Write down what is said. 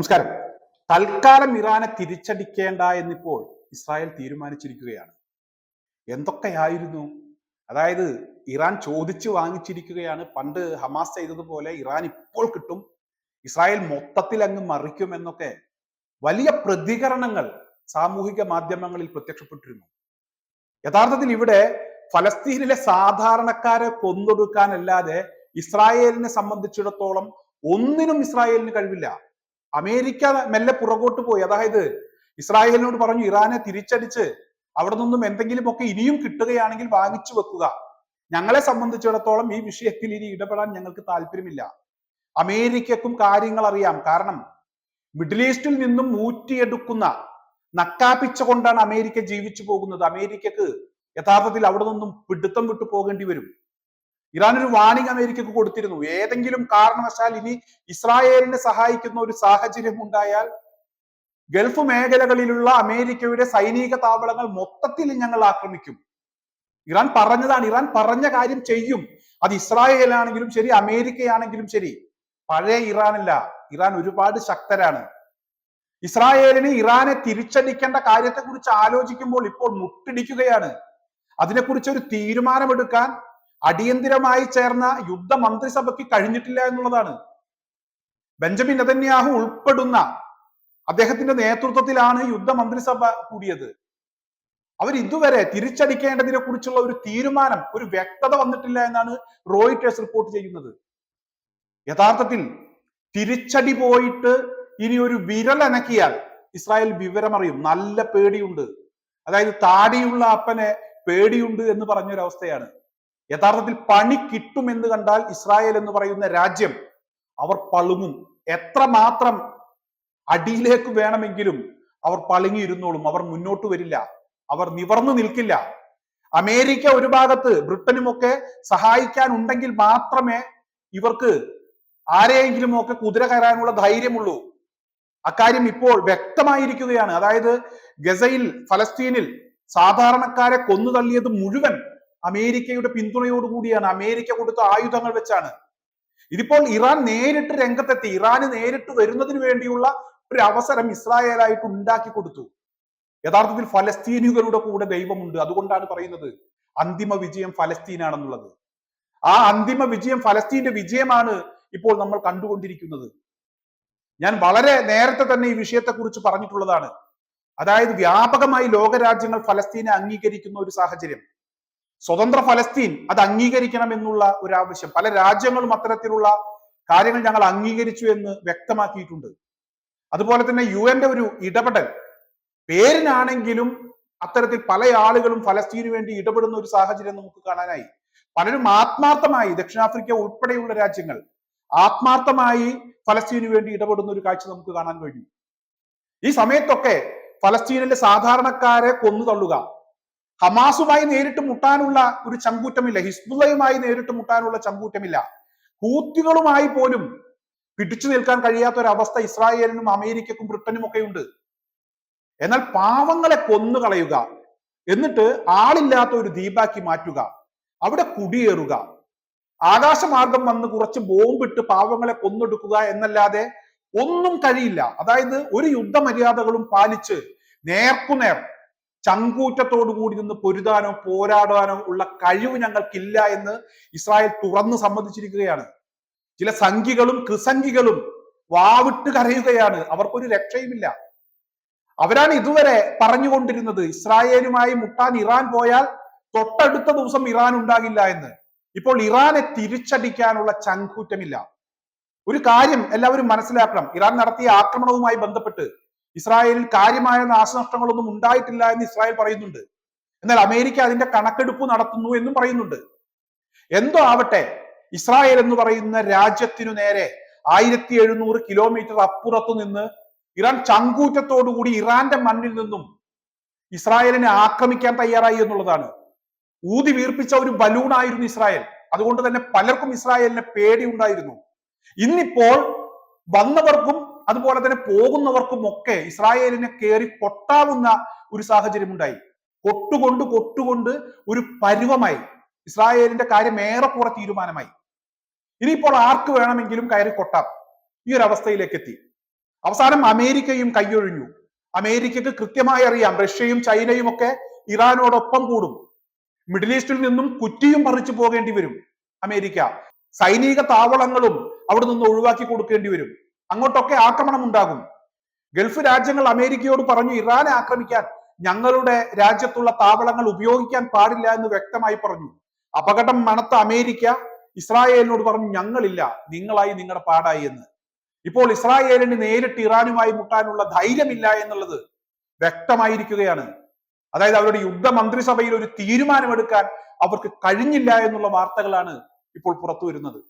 നമസ്കാരം. തൽക്കാലം ഇറാനെ തിരിച്ചടിക്കേണ്ട എന്നിപ്പോൾ ഇസ്രായേൽ തീരുമാനിച്ചിരിക്കുകയാണ്. എന്തൊക്കെയായിരുന്നു? അതായത് ഇറാൻ ചോദിച്ചു വാങ്ങിച്ചിരിക്കുകയാണ്. പണ്ട് ഹമാസ് ചെയ്തതുപോലെ ഇറാൻ ഇപ്പോൾ കിട്ടും. ഇസ്രായേൽ മൊത്തത്തിൽ അങ്ങ് മറിക്കും എന്നൊക്കെ വലിയ പ്രതികരണങ്ങൾ സാമൂഹിക മാധ്യമങ്ങളിൽ പ്രത്യക്ഷപ്പെട്ടിരുന്നു. യഥാർത്ഥത്തിൽ ഇവിടെ ഫലസ്തീനിലെ സാധാരണക്കാരെ കൊന്നൊടുക്കാനല്ലാതെ ഇസ്രായേലിനെ സംബന്ധിച്ചിടത്തോളം ഒന്നിനും ഇസ്രായേലിന് കഴിവില്ല. അമേരിക്ക മെല്ലെ പുറകോട്ട് പോയി. അതായത് ഇസ്രായേലിനോട് പറഞ്ഞു ഇറാനെ തിരിച്ചടിച്ച് അവിടെ നിന്നും എന്തെങ്കിലുമൊക്കെ ഇനിയും കിട്ടുകയാണെങ്കിൽ വാങ്ങിച്ചു വെക്കുക. ഞങ്ങളെ സംബന്ധിച്ചിടത്തോളം ഈ വിഷയത്തിൽ ഇനി ഇടപെടാൻ ഞങ്ങൾക്ക് താല്പര്യമില്ല. അമേരിക്കക്കും കാര്യങ്ങൾ അറിയാം. കാരണം മിഡിൽ ഈസ്റ്റിൽ നിന്നും ഊറ്റിയെടുക്കുന്ന നക്കാപ്പിച്ച കൊണ്ടാണ് അമേരിക്ക ജീവിച്ചു പോകുന്നത്. അമേരിക്കക്ക് യഥാർത്ഥത്തിൽ അവിടെ നിന്നും പിടുത്തം വിട്ടു പോകേണ്ടി വരും. ഇറാൻ ഒരു വാണിംഗ് അമേരിക്കക്ക് കൊടുത്തിരുന്നു. ഏതെങ്കിലും കാരണവശാൽ ഇനി ഇസ്രായേലിനെ സഹായിക്കുന്ന ഒരു സാഹചര്യം ഉണ്ടായാൽ ഗൾഫ് മേഖലകളിലുള്ള അമേരിക്കയുടെ സൈനിക താവളങ്ങൾ മൊത്തത്തിൽ ഞങ്ങൾ ആക്രമിക്കും. ഇറാൻ പറഞ്ഞതാണ് ഇറാൻ പറഞ്ഞ കാര്യം ചെയ്യും. അത് ഇസ്രായേലാണെങ്കിലും ശരി അമേരിക്കയാണെങ്കിലും ശരി. പഴയ ഇറാനല്ല ഇറാൻ ഒരുപാട് ശക്തരാണ്. ഇസ്രായേലിന് ഇറാനെ തിരിച്ചടിക്കേണ്ട കാര്യത്തെക്കുറിച്ച് ആലോചിക്കുമ്പോൾ ഇപ്പോൾ മുട്ടിടിക്കുകയാണ്. അതിനെക്കുറിച്ച് ഒരു തീരുമാനമെടുക്കാൻ അടിയന്തിരമായി ചേർന്ന യുദ്ധ മന്ത്രിസഭയ്ക്ക് കഴിഞ്ഞിട്ടില്ല എന്നുള്ളതാണ്. ബെഞ്ചമിൻ നെതന്യാഹു ഉൾപ്പെടുന്ന അദ്ദേഹത്തിന്റെ നേതൃത്വത്തിലാണ് യുദ്ധ മന്ത്രിസഭ കൂടിയത്. അവർ ഇതുവരെ തിരിച്ചടിക്കേണ്ടതിനെ കുറിച്ചുള്ള ഒരു തീരുമാനം ഒരു വ്യക്തത വന്നിട്ടില്ല എന്നാണ് റോയിറ്റേഴ്സ് റിപ്പോർട്ട് ചെയ്യുന്നത്. യഥാർത്ഥത്തിൽ തിരിച്ചടി പോയിട്ട് ഇനി ഒരു വിരൽ അനക്കിയാൽ ഇസ്രായേൽ വിവരമറിയും. നല്ല പേടിയുണ്ട്. അതായത് താടിയുള്ള അപ്പനെ പേടിയുണ്ട് എന്ന് പറഞ്ഞൊരവസ്ഥയാണ്. യഥാർത്ഥത്തിൽ പണി കിട്ടുമെന്ന് കണ്ടാൽ ഇസ്രായേൽ എന്ന് പറയുന്ന രാജ്യം അവർ പളുങ്ങും. എത്ര മാത്രം അടിയിലേക്ക് വേണമെങ്കിലും അവർ പളുങ്ങിയിരുന്നോളും. അവർ മുന്നോട്ട് വരില്ല. അവർ നിവർന്നു നിൽക്കില്ല. അമേരിക്ക ഒരു ഭാഗത്ത് ബ്രിട്ടനുമൊക്കെ സഹായിക്കാൻ ഉണ്ടെങ്കിൽ മാത്രമേ ഇവർക്ക് ആരെയെങ്കിലും ഒക്കെ കുതിര കയറാനുള്ള ധൈര്യമുള്ളൂ. അക്കാര്യം ഇപ്പോൾ വ്യക്തമായിരിക്കുകയാണ്. അതായത് ഗസയിൽ ഫലസ്തീനിൽ സാധാരണക്കാരെ കൊന്നു തള്ളിയത് മുഴുവൻ അമേരിക്കയുടെ പിന്തുണയോടുകൂടിയാണ് അമേരിക്ക കൊടുത്ത ആയുധങ്ങൾ വെച്ചാണ്. ഇതിപ്പോൾ ഇറാൻ നേരിട്ട് രംഗത്തെത്തി. ഇറാന് നേരിട്ട് വരുന്നതിന് വേണ്ടിയുള്ള ഒരു അവസരം ഇസ്രായേലായിട്ട് ഉണ്ടാക്കി കൊടുത്തു. യഥാർത്ഥത്തിൽ ഫലസ്തീനുകളുടെ കൂടെ ദൈവമുണ്ട്. അതുകൊണ്ടാണ് പറയുന്നത് അന്തിമ വിജയം ഫലസ്തീനാണെന്നുള്ളത്. ആ അന്തിമ വിജയം ഫലസ്തീന്റെ വിജയമാണ് ഇപ്പോൾ നമ്മൾ കണ്ടുകൊണ്ടിരിക്കുന്നത്. ഞാൻ വളരെ നേരത്തെ തന്നെ ഈ വിഷയത്തെക്കുറിച്ച് പറഞ്ഞിട്ടുള്ളതാണ്. അതായത് വ്യാപകമായി ലോകരാജ്യങ്ങൾ ഫലസ്തീനെ അംഗീകരിക്കുന്ന ഒരു സാഹചര്യം. സ്വതന്ത്ര ഫലസ്തീൻ അത് അംഗീകരിക്കണം എന്നുള്ള ഒരു ആവശ്യം പല രാജ്യങ്ങളും അത്തരത്തിലുള്ള കാര്യങ്ങൾ ഞങ്ങൾ അംഗീകരിച്ചു എന്ന് വ്യക്തമാക്കിയിട്ടുണ്ട്. അതുപോലെ തന്നെ യു എന്റെ ഒരു ഇടപെടൽ. പേരിനാണെങ്കിലും അത്തരത്തിൽ പല ആളുകളും ഫലസ്തീനു വേണ്ടി ഇടപെടുന്ന ഒരു സാഹചര്യം നമുക്ക് കാണാനായി. പലരും ആത്മാർത്ഥമായി ദക്ഷിണാഫ്രിക്ക ഉൾപ്പെടെയുള്ള രാജ്യങ്ങൾ ആത്മാർത്ഥമായി ഫലസ്തീനു വേണ്ടി ഇടപെടുന്ന ഒരു കാഴ്ച നമുക്ക് കാണാൻ കഴിഞ്ഞു. ഈ സമയത്തൊക്കെ ഫലസ്തീനിലെ സാധാരണക്കാരെ കൊന്നു തള്ളുക ഹമാസുമായി നേരിട്ട് മുട്ടാനുള്ള ഒരു ചങ്കൂറ്റമില്ല ഹിസ്ബുള്ളയുമായി നേരിട്ട് മുട്ടാനുള്ള ചങ്കൂറ്റമില്ല. ഹൂത്തികളുമായി പോലും പിടിച്ചു നിൽക്കാൻ കഴിയാത്ത ഒരു അവസ്ഥ ഇസ്രായേലിനും അമേരിക്കക്കും ബ്രിട്ടനും ഒക്കെ ഉണ്ട് എന്നാൽ പാവങ്ങളെ കൊന്നു കളയുക എന്നിട്ട് ആളില്ലാത്ത ഒരു ദ്വീപാക്കി മാറ്റുക അവിടെ കുടിയേറുക. ആകാശമാർഗം വന്ന് കുറച്ച് ബോംബിട്ട് പാവങ്ങളെ കൊന്നൊടുക്കുക എന്നല്ലാതെ ഒന്നും കഴിയില്ല. അതായത് ഒരു യുദ്ധമര്യാദകളും പാലിച്ച് നേർക്കുനേർ ചങ്കൂറ്റത്തോടു കൂടി നിന്ന് പൊരുതാനോ പോരാടാനോ ഉള്ള കഴിവ് ഞങ്ങൾക്കില്ല എന്ന് ഇസ്രായേൽ തുറന്നു സമ്മതിച്ചിരിക്കുകയാണ്. ചില സംഖികളും കൃസംഖികളും വാവിട്ട് കരയുകയാണ്. അവർക്കൊരു രക്ഷയുമില്ല. അവരാണ് ഇതുവരെ പറഞ്ഞുകൊണ്ടിരുന്നത് ഇസ്രായേലുമായി മുട്ടാൻ ഇറാൻ പോയാൽ തൊട്ടടുത്ത ദിവസം ഇറാൻ ഉണ്ടാകില്ല എന്ന്. ഇപ്പോൾ ഇറാനെ തിരിച്ചടിക്കാനുള്ള ചങ്കൂറ്റമില്ല. ഒരു കാര്യം എല്ലാവരും മനസ്സിലാക്കണം. ഇറാൻ നടത്തിയ ആക്രമണവുമായി ബന്ധപ്പെട്ട് ഇസ്രായേലിൽ കാര്യമായ നാശനഷ്ടങ്ങളൊന്നും ഉണ്ടായിട്ടില്ല എന്ന് ഇസ്രായേൽ പറയുന്നുണ്ട്. എന്നാൽ അമേരിക്ക അതിന്റെ കണക്കെടുപ്പ് നടത്തുന്നു എന്നും പറയുന്നുണ്ട്. എന്തോ ആവട്ടെ ഇസ്രായേൽ എന്ന് പറയുന്ന രാജ്യത്തിനു നേരെ ആയിരത്തി എഴുന്നൂറ് കിലോമീറ്റർ അപ്പുറത്തു നിന്ന് ഇറാൻ ചങ്കൂറ്റത്തോടുകൂടി ഇറാന്റെ മണ്ണിൽ നിന്നും ഇസ്രായേലിനെ ആക്രമിക്കാൻ തയ്യാറായി എന്നുള്ളതാണ്. ഊതി വീർപ്പിച്ച ഒരു ബലൂണായിരുന്നു ഇസ്രായേൽ. അതുകൊണ്ട് തന്നെ പലർക്കും ഇസ്രായേലിനെ പേടിയുണ്ടായിരുന്നു ഇന്നിപ്പോൾ വന്നവർക്കും അതുപോലെ തന്നെ പോകുന്നവർക്കും ഒക്കെ ഇസ്രായേലിനെ കയറി കൊട്ടാവുന്ന ഒരു സാഹചര്യം ഉണ്ടായി കൊട്ടുകൊണ്ട് കൊട്ടുകൊണ്ട് ഒരു പരുവമായി. ഇസ്രായേലിന്റെ കാര്യം ഏറെക്കുറെ തീരുമാനമായി. ഇനിയിപ്പോൾ ആർക്ക് വേണമെങ്കിലും കയറി കൊട്ടാം. ഈ ഒരു അവസ്ഥയിലേക്ക് എത്തി അവസാനം അമേരിക്കയും കൈയൊഴിഞ്ഞു. അമേരിക്കക്ക് കൃത്യമായി അറിയാം റഷ്യയും ചൈനയും ഒക്കെ ഇറാനോടൊപ്പം കൂടും. മിഡിൽ ഈസ്റ്റിൽ നിന്നും കുറ്റിയും പറിച്ചു പോകേണ്ടി വരും അമേരിക്ക. സൈനിക താവളങ്ങളും അവിടെ നിന്ന് ഒഴിവാക്കി കൊടുക്കേണ്ടി വരും. അങ്ങോട്ടൊക്കെ ആക്രമണം ഉണ്ടാകും ഗൾഫ് രാജ്യങ്ങൾ അമേരിക്കയോട് പറഞ്ഞു ഇറാനെ ആക്രമിക്കാൻ ഞങ്ങളുടെ രാജ്യത്തുള്ള താവളങ്ങൾ ഉപയോഗിക്കാൻ പാടില്ല എന്ന് വ്യക്തമായി പറഞ്ഞു. അപകടം മണത്ത അമേരിക്ക ഇസ്രായേലിനോട് പറഞ്ഞു ഞങ്ങളില്ല നിങ്ങളായി നിങ്ങളുടെ പാടായി എന്ന്. ഇപ്പോൾ ഇസ്രായേലിന് നേരിട്ട് ഇറാനുമായി മുട്ടാനുള്ള ധൈര്യമില്ല എന്നുള്ളത് വ്യക്തമായിരിക്കുകയാണ്. അതായത് അവരുടെ യുദ്ധ മന്ത്രിസഭയിൽ ഒരു തീരുമാനമെടുക്കാൻ അവർക്ക് കഴിഞ്ഞില്ല എന്നുള്ള വാർത്തകളാണ് ഇപ്പോൾ പുറത്തു വരുന്നത്